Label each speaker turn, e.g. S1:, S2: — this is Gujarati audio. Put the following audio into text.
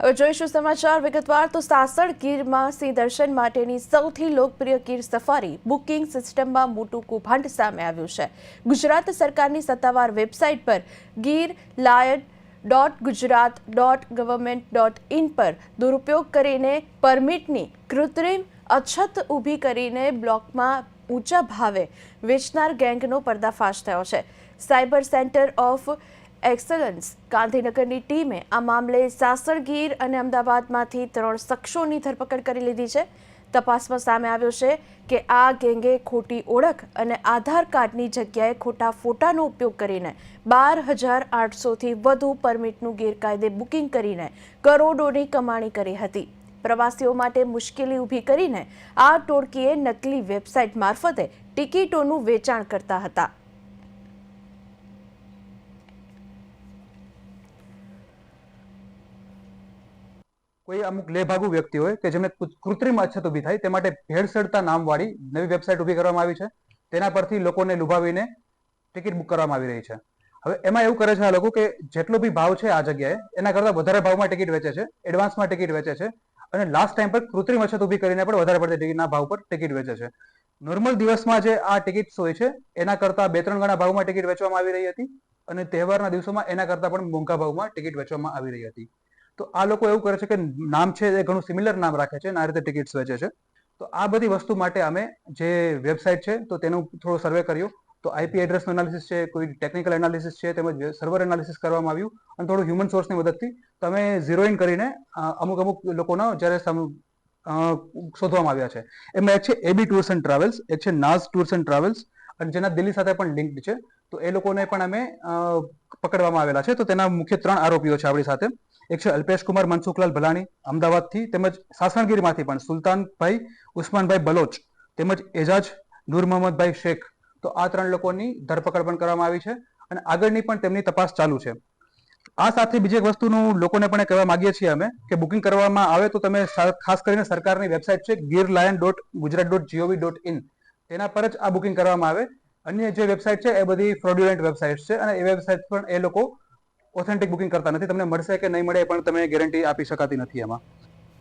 S1: હવે જોઈશું સમાચાર. વિગતવાર તો સાસણ ગીરમાં સિંહ દર્શન માટેની સૌથી લોકપ્રિય ગીર સફારી બુકિંગ સિસ્ટમમાં મોટું કૌભાંડ સામે આવ્યું છે. ગુજરાત સરકારની સત્તાવાર વેબસાઇટ પર Gir lion dot Gujarat dot government dot in પર દુરુપયોગ કરીને પરમિટની કૃત્રિમ અછત ઊભી કરીને બ્લોકમાં ઊંચા ભાવે વેચનાર ગેંગનો પર્દાફાશ થયો છે. સાયબર સેન્ટર ઓફ એક્સલન્સ ગાંધીનગરની ટીમે આ મામલે સાસણગીર અને અમદાવાદમાંથી ત્રણ શખ્સોની ધરપકડ કરી લીધી છે. તપાસમાં સામે આવ્યું છે કે આ ગેંગે ખોટી ઓળખ અને આધાર કાર્ડની જગ્યાએ ખોટા ફોટાનો ઉપયોગ કરીને બાર હજાર આઠસોથી વધુ પરમિટનું ગેરકાયદે બુકિંગ કરીને કરોડોની કમાણી કરી હતી. પ્રવાસીઓ માટે મુશ્કેલી ઊભી કરીને આ ટોળકીએ નકલી વેબસાઇટ મારફતે ટિકિટોનું વેચાણ કરતા હતા.
S2: કોઈ અમુક લેભાગુ વ્યક્તિ હોય કે જેમને કૃત્રિમ અછત ઊભી થાય, તે માટે ભેળસેળતા નામવાળી નવી વેબસાઇટ ઊભી કરવામાં આવી છે. તેના પરથી લોકોને લુભાવીને ટિકિટ બુક કરવામાં આવી રહી છે. હવે એમાં એવું કરે છે આ લોકો કે જેટલો બી ભાવ છે આ જગ્યાએ, એના કરતાં વધારે ભાવમાં ટિકિટ વેચે છે, એડવાન્સમાં ટિકિટ વેચે છે અને લાસ્ટ ટાઈમ પર કૃત્રિમ અછત ઊભી કરીને પણ વધારે પડતી ટિકિટના ભાવ પર ટિકિટ વેચે છે. નોર્મલ દિવસમાં જે આ ટિકિટ્સ હોય છે, એના કરતાં બે ત્રણ ગણા ભાવમાં ટિકિટ વેચવામાં આવી રહી હતી અને તહેવારના દિવસોમાં એના કરતાં પણ મોંઘા ભાવમાં ટિકિટ વેચવામાં આવી રહી હતી. તો આ લોકો એવું કરે છે કે નામ છે એ ઘણું સિમિલર નામ રાખે છે અને આ રીતે ટિકિટ્સ વેચે છે. તો આ બધી વસ્તુ માટે અમે જે વેબસાઇટ છે તો તેનું થોડો સર્વે કર્યો. તો આઈપી એડ્રેસનું એનાલિસિસ છે, કોઈ ટેકનિકલ એનાલિસિસ છે, તેમજ સર્વર એનાલિસિસ કરવામાં આવ્યું અને થોડું હ્યુમન સોર્સની મદદથી તમે ઝીરો ઇન કરીને અમુક અમુક લોકોનો જ્યારે શોધવામાં આવ્યા છે. એમાં એક છે એબી ટુર્સ એન્ડ ટ્રાવેલ્સ એક છે નાઝ ટુર્સ એન્ડ ટ્રાવેલ્સ અને જેના દિલ્હી સાથે પણ લિંક્ડ છે. તો એ લોકોને પણ અમે પકડવામાં આવેલા છે. તો તેના મુખ્ય ત્રણ આરોપીઓ છે આપણી સાથે. એક છે અલ્પેશ કુમાર, મનસુખલાલ ભલાણી, અમદાવાદથી તેમજ સાસણગીરમાંથી પણ સુલતાનભાઈ, ઉસ્માનભાઈ બલોચ તેમજ એજાજ નૂર મોહમ્મદભાઈ શેખ. તો આ ત્રણ લોકોની ધરપકડ પણ કરવામાં આવી છે અને આગળની પણ તેમની તપાસ ચાલુ છે. આ સાથે બીજી એક વસ્તુનું લોકોને પણ કહેવા માંગીએ છીએ અમે કે બુકિંગ કરવામાં આવે તો તમે ખાસ કરીને સરકારની વેબસાઇટ છે Gir lion dot Gujarat dot G O V dot in. તેના પર જ આ બુકિંગ કરવામાં આવે. અન્ય જે વેબસાઇટ છે એ બધી ફ્રોડ્યુલન્ટ વેબસાઇટ છે અને એ વેબસાઇટ પણ એ લોકો ઓથેન્ટિક બુકિંગ કરતા નથી. તમને મળશે કે નહીં મળે પણ તમે ગેરંટી આપી શકાતી નથી એમાં.